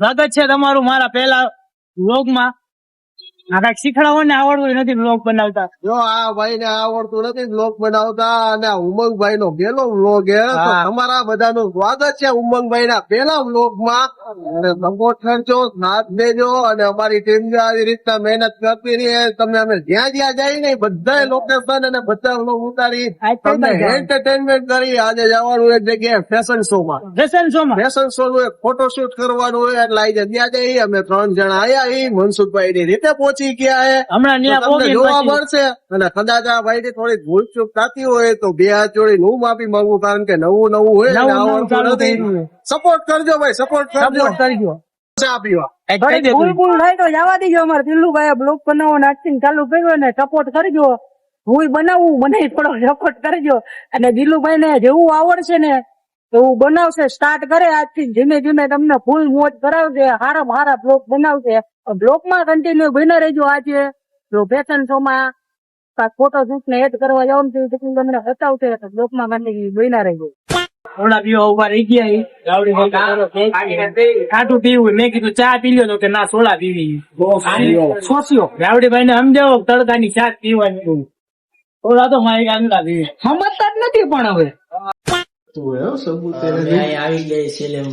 સ્વાગત છે તમારું મારા પહેલા વ્લોગમાં આ શીખડાવો ને આવડતું નથી બ્લોગ બનાવતા. જો આ ભાઈ ને આવડતું નથી બ્લોગ બનાવતા અને ઉમંગભાઈ નો પેલો બ્લોગ હે તમારા બધા નું સ્વાગત છે ઉમંગભાઈ ના પેલા બ્લોગમાં સપોર્ટ કરજો સાથ દેજો અને અમારી ટીમ જે આવી રીતના મહેનત કરતી રહી. તમને અમે જ્યાં જ્યાં જઈ ને બધા લોકેશન અને બધા બ્લોગ ઉતારી. તમને એન્ટરટેનમેન્ટ કરી. આજે જવાનું એક જગ્યાએ ફેશન શો માં. જસન શોમાં ફેશન શો નું એક ફોટોશૂટ કરવાનું હોય. એટલે આજે ત્યાં જઈએ અમે ત્રણ જણા આયા એ મનસુખભાઈ ની રીતે પહોંચી ગયા છે હમણાં ન્યા તમને જોવા મળશે. અને કદાચ આ ભાઈ ની થોડી ભૂલ ચૂક થતી હોય તો બે હાથ જોડી હું માફી માંગુ કારણ કે નવું નવું હોય આવડતું નથી. સપોર્ટ કરજો ભાઈ સપોર્ટ કરજો. કરજો. ચા પીવા. થાય તો જવા દેજો અમારે દિલ્લુભાઈ બ્લોક બનાવવાનું acting ચાલુ કર્યું ને સપોર્ટ કરજો. હું બનાવું મને થોડો સપોર્ટ કરજો. અને દિલ્લુભાઈ ને જેવું આવડશે ને એવું બનાવશે સ્ટાર્ટ કરે આજથી ધીમે ધીમે તમને ફૂલ મોજ કરાવશે હારા હારા બ્લોક બનાવશે બ્લોકમાં કન્ટિન્યુ બની રહેજો આજે. જો ફેશન શો માં ફોટો શૂટ ને એડ કરવા જાવ ને તો તમને બતાવશે તો બ્લોકમાં કન્ટિન્યુ બના રહેજો. થોડા પીવા ઊભા રહી ગયા. ખાટું પીવું મેં કીધું ચા પી લ્યો તો કે ના સોડા પીવી. સોસ્યો. રાવડીભાઈ ને સમજાવો તડકાની ચા પીવાની થોડા તો મારી પીવી સમજતા જ નથી પણ હવે. આવી ગઈ સેલેમ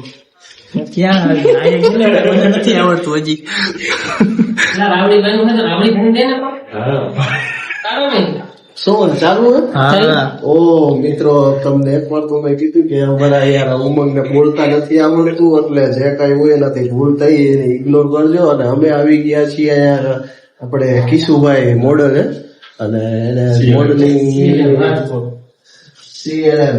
ક્યાં આવી મને નથી આવડતું હજી. શું ચાલુ હે? હા ઓ મિત્રો તમને એક વાર તો મેં કીધું કે અમારા યાર ઉમંગ ને બોલતા નથી આવડતું એટલે જે કઈ હોય એનાથી ભૂલ થઈ એને ઇગ્નોર કરજો. અને અમે આવી ગયા છીએ યાર આપણે કિશુભાઈ મોડલ અને એને મોડલિંગ સીએલએમ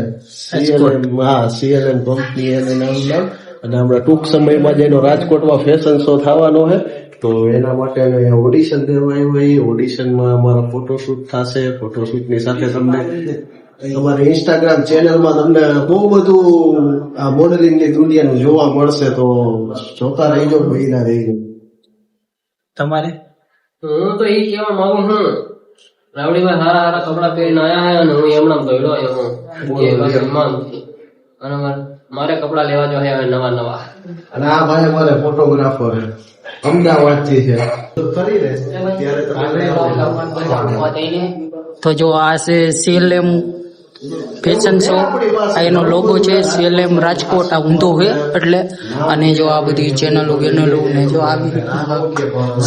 સીએલએમ હા સીએલએમ કંપની એને નામ નામ અને હમણાં ટૂંક સમયમાં જ એનો રાજકોટમાં ફેશન શો થવાનો છે. તો એના માટે ઓડિશન દેવા હોય ઓડિશનમાં અમારા ફોટોશૂટ થશે. ફોટોશૂટની સાથે તમને અમારી ઇન્સ્ટાગ્રામ ચેનલમાં તમને બહુ બધું આ મોડેલિંગની દુનિયાનું જોવા મળશે તો જોતા રહીજો મહિના રહીજો. તમારે? હું તો એ કેવા માંગુ છું. રાવડીભાઈ હારા હારા કપડા પહેરીને આયા હે અને હું એમણામ દોડ્યો આવ્યો હું. એ માન અને મારે- કપડા લેવા જો હે હવે નવા નવા. અને આ ભાઈ મારે ફોટોગ્રાફર અમદાવાદથી છે તો કરી રહે ત્યારે તો જો આ છે સીએલએમ ફેશન શો આ એનો લોગો છે સીએલએમ રાજકોટ. આ ઊંધો છે, એટલે અને જો આ બધી ચેનલો ગેનલો ને જો આવી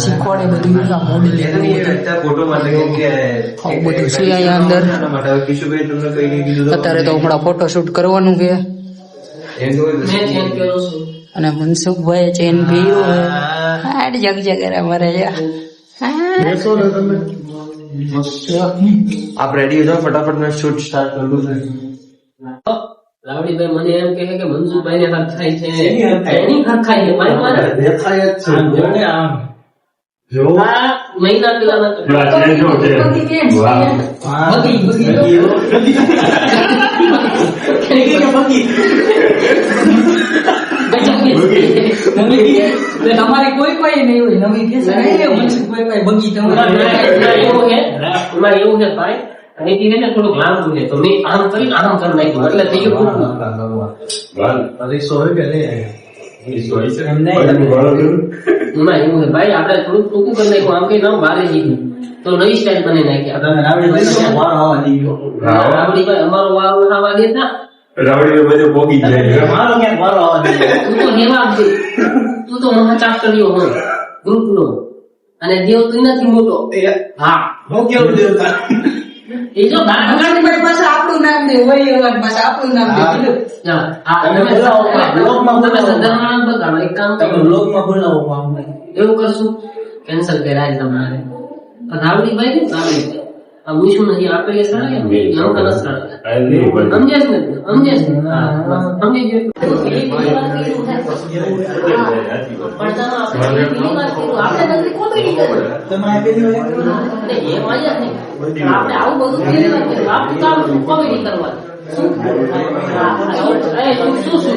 શીખવાડે બધી રીતના મોડલિંગ બધું. છે અહીંયા અંદર. અત્યારે તો હમણાં ફોટોશૂટ કરવાનું છું. અને મનસુખભાઈ ચેન ભીયું હાડ જગ બેસો ને છે આપ રેડી હો ફટાફટ મેં શૂટ સ્ટાર્ટ કરું રાવડીભાઈ મને એમ કહે કે મનસુખભાઈ ને હરખાઈ છે એની હરખાઈ છે મારી મારે દેખાય જ છે જો આ મહિના પેલા તમારી કોઈ કોઈ નહીં હોય નવી કેસ મનસુખભાઈ કોઈ બગી તમારે એવું છે એમાં એવું છે ભાઈ અને ને થોડુંક લાંબુ છે તો મેં આમ કરી આમ કરી નાખ્યું એટલે થઈ ગયું ટૂંકું. હોય કે નહીં ભાઈ આપણે થોડુંક ટૂંકું કરી નાખ્યું આમ કઈ ના બારે જીધું તો નવી સ્ટાઇલ બની નાખી રાવડીભાઈ અમારો વાવ ખાવા દે ના તું તો હેવા છે. તું તો મહાચાસ્ટર્યો હોય. ગ્રુપ નો અને દેવ તું નથી મોટો. હા એ જો ગાંઠ ગાંઠ પાસે આપણું નામ દે હોય એવા પાસે આપણું નામ દે તમે તમે બ્લોગમાં તમે બોલાવો. બતાવો. એક કામ કરો. બ્લોગમાં બોલાવો એવું કરશું. કેન્સલ કરાય તમારે. પણ રાવડીભાઈ રાવડી રાવડીભાઈ આ મૂછું નથી ને, એમ તો નથી છે ને? છે. સમજી ગયો. આપણે આવું બધું કામ કરવાનું. શું? શું શું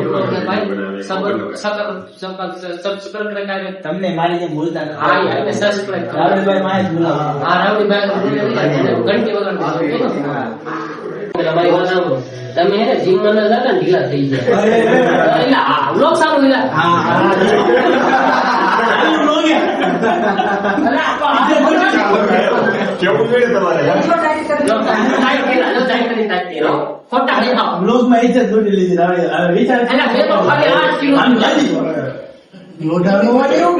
તમને મારી ભૂલતા હા, ભૂલાવો. હા, ઘંટી વગર. તમે હે જીમ જીમમાં ના જતા ને ઢીલા થઈ ગયા. એટલે આ સારું હા, કેવું જોઈએ તમારે. ખોટા ઇજ્જત લીધી વિચાર મેં. લોઢાનો એવું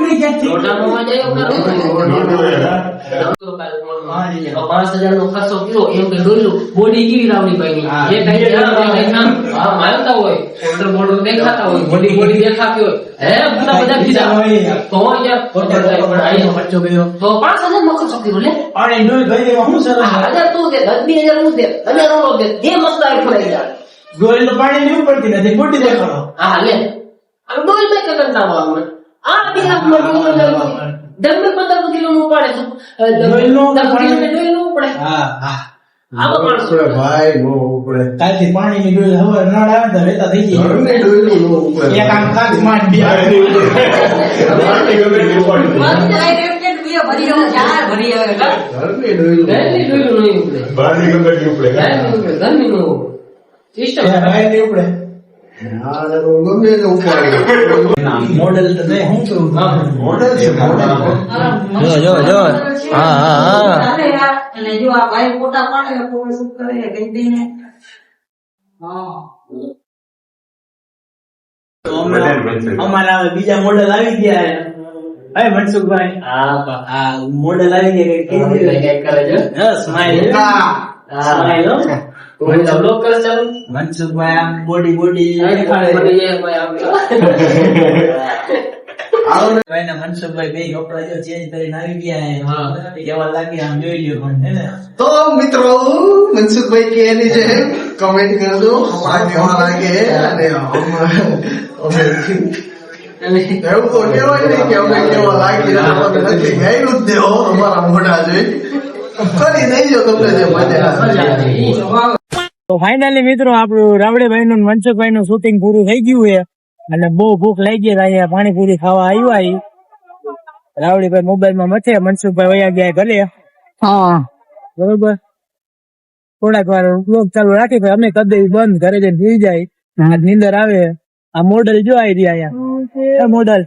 કરો. પાંચ હજાર નો ખર્ચો કર્યો એમ કે બોડી કેવી રાવડી ભાઈ હા. કઈ હા. હોય. શોલ્ડર બોર્ડર દેખાતા હોય. બોડી બોડી દેખાતી હોય. હે બધા બધા બીજા તો યાર ખોટો પણ આઈનો ખર્ચો કર્યો. તો પાંચ હજાર નો ખર્ચો કર્યો લે. અને ડોલ ભાઈ એમાં શું સરસ હજાર તું દે દસ બે હજાર હું દે હજાર નો દે. જે મસ્ત આવી ફરાઈ જાય ડોલ તો પાણી લેવું પડતી નથી મોટી દેખાડો. હા લે. ડોલ બે કે કરતા હોય આ બે આપણે ડબ્બે પંદર કિલો નું પડે પાણી- ડોલનું પડે હા હા. આમાં માણસો ઉપડે ભાઈ નો ઉપડે. ડોલ હવે નળ આવે ને તો વેતા થઈ ગઈ ઘરની ડોયલું નો ઉપડે. એક આમ કાચમાં બે ઘરની ડોયલું ઘરની ડોયલું નહીં ઉપડે બહારની ગંગા ઉપડે ઘરની ઉપડે. ઘરની નો ઉપડે. સિસ્ટમ ભાઈ ની ઉપડે હા ને તો ગમે તે ઉપાડી. મોડેલ તો નહીં હું કેવું મોડેલ છે મોડેલ. જો જો જો. હા હા હા અને જો આ ભાઈ ફોટા પાડે કોઈ શું કરે કઈ દઈને. હા. અમારા બીજા મોડેલ આવી ગયા હે મનસુખભાઈ? હા આ મોડેલ આવી ગયા કે કેવી રીતે? કરે છે? હા સ્માઈલ હા. સ્માઈલ. કોઈ બ્લોક કરે ચાલુ? મનસુખભાઈ આમ બોડી બોડી દેખાડે મને એ ભાઈ ને. મનસુખભાઈ બે કપડા જો ચેન્જ કરીને આવી ગયા કેવા લાગે આમ જોઈ લ્યો પણ તો મિત્રો મનસુખભાઈ કે એની છે કમેન્ટ કરજો. અમારા કેવા લાગે અને એવું તો કેવાય નહીં કે અમે કેવા લાગી નથી. ગાયું જ દેવો અમારા મોઢા જોઈ. કરી દેજો તમને જે મજા તો ફાઇનલી મિત્રો આપણું રાવડેભાઈ નું મનસુખભાઈ નું શૂટિંગ પૂરું થઈ ગયું છે. અને બહુ ભૂખ લાગી છે. અહીંયા પાણીપુરી ખાવા આવ્યા રાવડીભાઈ મોબાઈલમાં મથે મનસુખભાઈ વયા ગયા ઘરે હા. બરોબર? થોડાક વાર બ્લોગ ચાલુ રાખી અમે કદી બંધ ઘરે જઈને સુઈ જાય. નીંદર આવે. આ મોડલ જો આવી રહ્યા મોડલ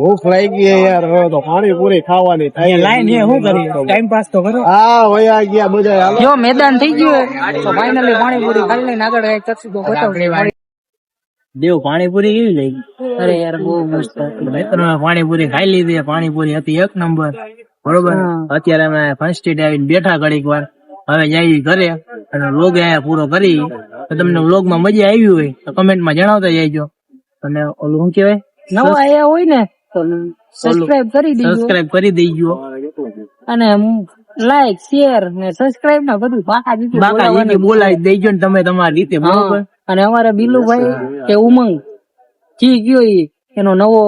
ભૂખ લાગી યાર હવે તો પાણીપુરી ખાવાની થાય લાઈન એ શું કરી ટાઈમ પાસ તો કરો. હા વયા ગયા બધા. જો મેદાન થઈ ગયું તો ફાઇનલી પાણીપુરી ખાઈ લઈને આગળ કંઈક કરશું તો બતાવું દેવ પાણીપુરી કેવી લાગી? અરે યાર બહુ મસ્ત. મિત્રો પાણીપુરી ખાઈ લીધી પાણીપુરી હતી એક નંબર. બરોબર? અત્યારે અમે ફર્સ્ટ એડ આવીને બેઠા ઘડીક વાર. હવે જઈએ ઘરે. અને વ્લોગ અહીંયા પૂરો કરી. તો તમને વ્લોગમાં મજા આવી હોય તો કમેન્ટમાં જણાવતા જઈજો અને ઓલું શું કહેવાય? નવા આયા હોય ને તો સબસ્ક્રાઇબ કરી દીજો. સબસ્ક્રાઇબ કરી દેજો. અને લાઈક શેર ને સબસ્ક્રાઇબ ના બધું બાકા દીધું બાકા જે બોલાવી દેજો ને તમે તમારી રીતે બરોબર? અને અમારા બિલુભાઈ કે ઉમંગ જી ગયો ઈ એનો નવો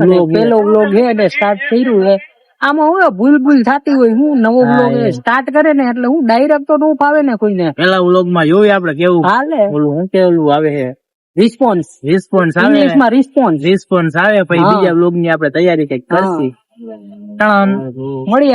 અને પેલો બ્લોગ છે એટલે સ્ટાર્ટ કર્યું છે. આમાં હવે ભૂલ ભૂલ થતી હોય હું નવો બ્લોગ સ્ટાર્ટ કરે ને એટલે હું ડાયરેક્ટ તો ન ફાવે ને કોઈને. પેલા વ્લોગમાં જોયું આપડે કેવું? હાલે. ઓલું શું કે આવે છે? રિસ્પોન્સ રિસ્પોન્સ આવે. ઇંગ્લિશમાં રિસ્પોન્સ રિસ્પોન્સ આવે પછી. બીજા વ્લોગની આપણે તૈયારી કંઈક કરશી. મળી